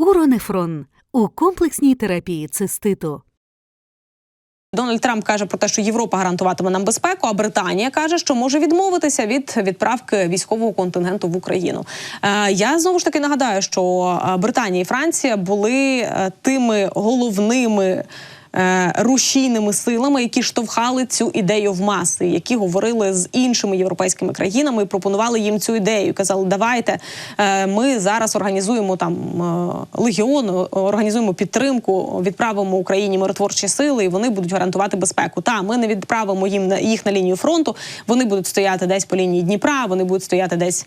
Уронефрон у комплексній терапії циститу. Дональд Трамп каже про те, що Європа гарантуватиме нам безпеку, а Британія каже, що може відмовитися від відправки військового контингенту в Україну. Е, я знову ж таки нагадаю, що е, Британія і Франція були е, тими головними. Е, Рушійними силами, які штовхали цю ідею в маси, які говорили з іншими європейськими країнами і пропонували їм цю ідею. Казали, давайте е, ми зараз організуємо там е, легіон, організуємо підтримку, відправимо Україні миротворчі сили, і вони будуть гарантувати безпеку. Та ми не відправимо їм на їх на лінію фронту. Вони будуть стояти десь по лінії Дніпра, вони будуть стояти десь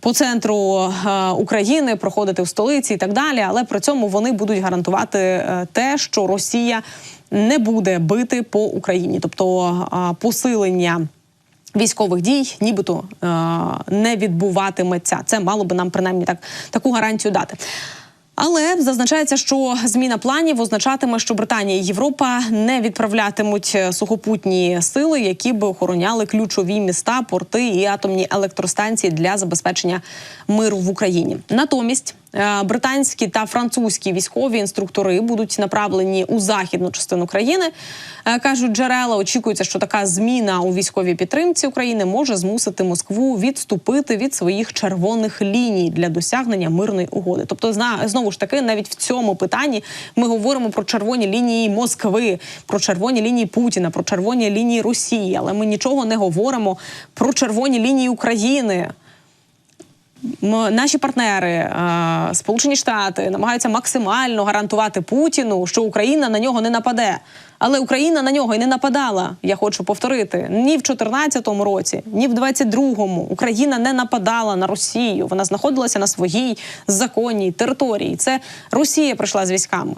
по центру України, проходити в столиці і так далі. Але при цьому вони будуть гарантувати те, що Росія не буде бити по Україні, тобто посилення. Військових дій, нібито не відбуватиметься. Це мало би нам принаймні так таку гарантію дати. Але зазначається, що зміна планів означатиме, що Британія і Європа не відправлятимуть е, сухопутні сили, які би охороняли ключові міста, порти і атомні електростанції для забезпечення миру в Україні. Натомість британські та французькі військові інструктори будуть направлені у західну частину країни. Е, Кажуть джерела, очікується, що така зміна у військовій підтримці України може змусити Москву відступити від своїх червоних ліній для досягнення мирної угоди. Тобто, знову ж таки, навіть в цьому питанні ми говоримо про червоні лінії Москви, про червоні лінії Путіна, про червоні лінії Росії, але ми нічого не говоримо про червоні лінії України. Наші партнери, е, Сполучені Штати, намагаються максимально гарантувати Путіну, що Україна на нього не нападе. Але Україна на нього і не нападала. Я хочу повторити ні в 2014 році, ні в 22-му. Україна не нападала на Росію. Вона знаходилася на своїй законній території. Це Росія прийшла з військами.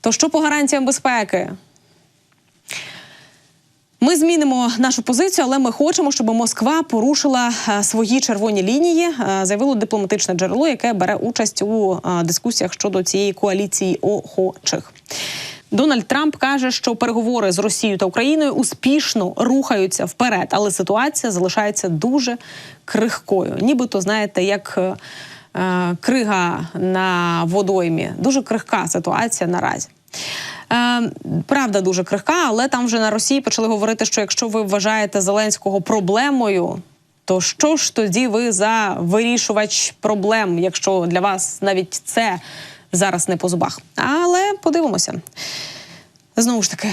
То що по гарантіям безпеки? Ми змінимо нашу позицію, але ми хочемо, щоб Москва порушила е, свої червоні лінії, е, заявило дипломатичне джерело, яке бере участь у е, дискусіях щодо цієї коаліції охочих. Дональд Трамп каже, що переговори з Росією та Україною успішно рухаються вперед, але ситуація залишається дуже крихкою. Нібито знаєте, як е, крига на водоймі. Дуже крихка ситуація наразі. Е, правда, дуже крихка, але там вже на Росії почали говорити, що якщо ви вважаєте Зеленського проблемою, то що ж тоді ви за вирішувач проблем, якщо для вас навіть це зараз не по зубах? Але подивимося. Знову ж таки,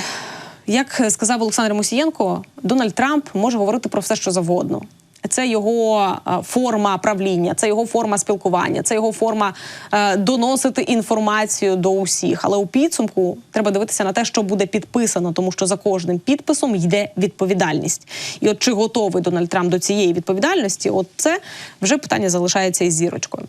як сказав Олександр Мусієнко, Дональд Трамп може говорити про все, що завгодно. Це його е, форма правління, це його форма спілкування, це його форма е, доносити інформацію до усіх. Але у підсумку треба дивитися на те, що буде підписано, тому що за кожним підписом йде відповідальність. І от чи готовий Дональд Трамп до цієї відповідальності? От це вже питання залишається із зірочкою.